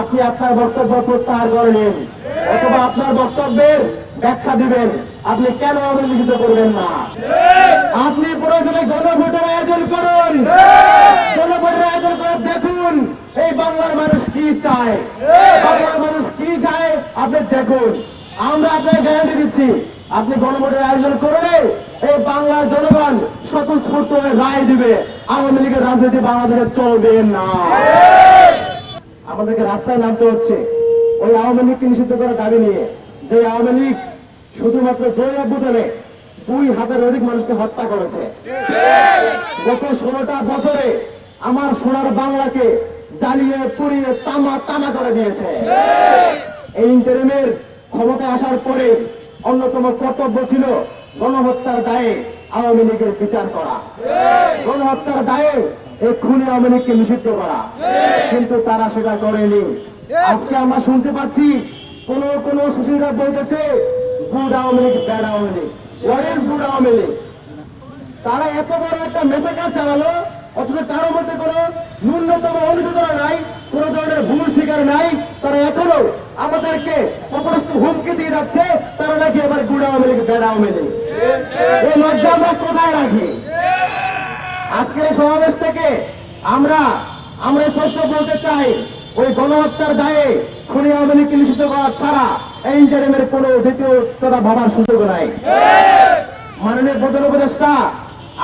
আপনি আপনার বক্তব্য প্রত্যাহার করে অথবা আপনার বক্তব্যের ব্যাখ্যা দিবেন। আপনি কেন অবহেলিত করবেন না? আপনি প্রয়োজনে গণভোটের আয়োজন করুন। গণভোটের আয়োজন করে দেখুন, এই বাংলার মানুষ কি চায়। বাংলার মানুষ কি চায়, আপনি দেখুন। আমরা আপনাকে গ্যারান্টি দিচ্ছি আপনি গণভোটের আয়োজন করলে এই বাংলার জনগণ স্বতঃস্ফূর্ত রায় দিবে। আওয়ামী লীগের রাজনীতি বাংলাদেশে চলবে না। আমাদেরকে রাস্তায় নামতে হচ্ছে। ওই আওয়ামী লীগকে নিষিদ্ধ করার দাবি নিয়ে। যে আওয়ামী লীগ শুধুমাত্র জয় অভ্যুদনে দুই হাজার অধিক মানুষকে হত্যা করেছে। গত ষোলোটা বছরে আমার সোনার বাংলাকে জ্বালিয়ে পুড়িয়ে তামা তামা করে দিয়েছে। এই ইন্টারিমের ক্ষমতা আসার পরে অন্যতম কর্তব্য ছিল গণহত্যার দায়ে আওয়ামী লীগের বিচার করা। গণহত্যার দায়ে এই খুনি আওয়ামী লীগকে নিষিদ্ধ করা। কিন্তু তারা সেটা করেনি। আজকে আমরা শুনতে পাচ্ছি কোন কোন সুশীলরা বলতেছে good Awami League bad Awami League. What is good Awami League? তারা এত বড় একটা মেসাকার চালালো অথচ কারও মধ্যে কোনো ন্যূনতম অনুশোচনা নাই কোন ধরনের ভুল স্বীকার নাই। তারা এখনও আমাদেরকে হুমকি দিয়ে যাচ্ছে, তারা নাকি এবার গুড আওয়ামী লীগ ব্যাড আওয়ামী এই লজ্জা আমরা কোথায় রাখি? আজকের সমাবেশ থেকে আমরা আমরা স্পষ্ট বলতে চাই, ওই গণহত্যার দায়ে খুনি আওয়ামী লীগকে নিষিদ্ধ করা ছাড়া এই ইন্টারিমের কোনো দ্বিতীয় কথা ভাবার সুযোগ নাই। মাননীয় প্রধান উপদেষ্টা,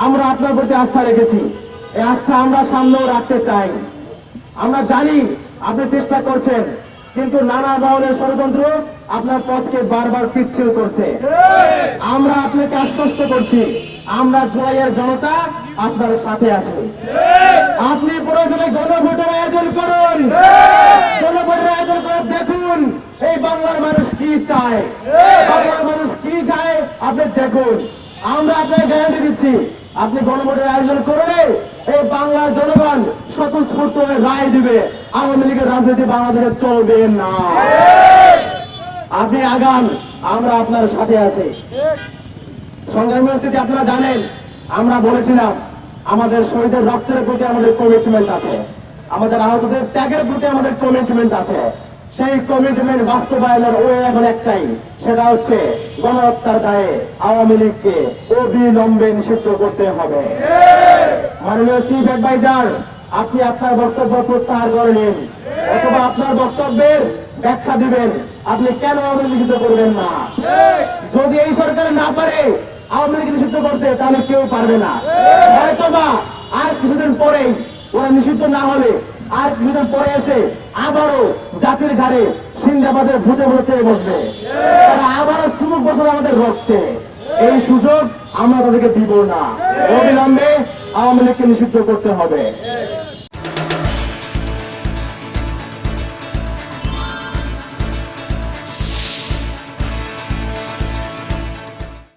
আমরা আপনার প্রতি আস্থা রেখেছি। এই আস্থা আমরা সামনেও রাখতে চাই। আমরা জানি আপনি চেষ্টা করছেন কিন্তু নানা ধরনের ষড়যন্ত্র আপনার পথকে বারবার পিচ্ছিল করছে। আমরা আপনাকে আশ্বস্ত করছি, আমরা জুলাইয়ের জনতা আপনার সাথে আছি। আপনি প্রয়োজনে গণভোটের আয়োজন করুন। গণভোটের আয়োজন করে দেখুন, এই বাংলার মানুষ কি চায়। বাংলার মানুষ কি চায়, আপনি দেখুন। আমরা আপনাকে গ্যারান্টি দিচ্ছি, আপনি গণভোটের আয়োজন করলে এই বাংলার জনগণ স্বতঃস্ফূর্ত রায় দিবে। আওয়ামী লীগের রাজনীতি বাংলাদেশে চলবে না। আপনি আগান, আমরা আপনার সাথে আছি। সংগ্রামী উপস্থিতি আপনারা জানেন, আমরা বলেছিলাম, আমাদের শহীদের রক্তের প্রতি আমাদের কমিটমেন্ট আছে। আমাদের আহতদের ত্যাগের প্রতি আমাদের কমিটমেন্ট আছে। সেই কমিটমেন্ট বাস্তবায়নের ওই এখন একটাই, সেটা হচ্ছে গণহত্যার দায়ে আওয়ামী লীগকে অবিলম্বে নিষিদ্ধ করতে হবে। মাননীয় চিফ অ্যাডভাইজার, আপনি আপনার বক্তব্য প্রত্যাহার করে নিন। অথবা আপনার বক্তব্যের ব্যাখ্যা দিবেন। আপনি কেন আওয়ামী লীগ করবেন না? যদি এই সরকার না পারে আওয়ামী লীগ নিষিদ্ধ করতে, তাহলে কেউ পারবে না। হয়তোবা আর কিছুদিন পরেই ওরা নিষিদ্ধ না হলে, আর কিছুদিন পরে এসে আবারও জাতির ঘাড়ে সিন্দাবাদের ভূতে ভূতে বসবে। তারা আবারও চুমুক বসবে আমাদের রক্তে। এই সুযোগ আমরা তাদেরকে দিব না। অবিলম্বে আওয়ামী লীগকে নিষিদ্ধ করতে হবে।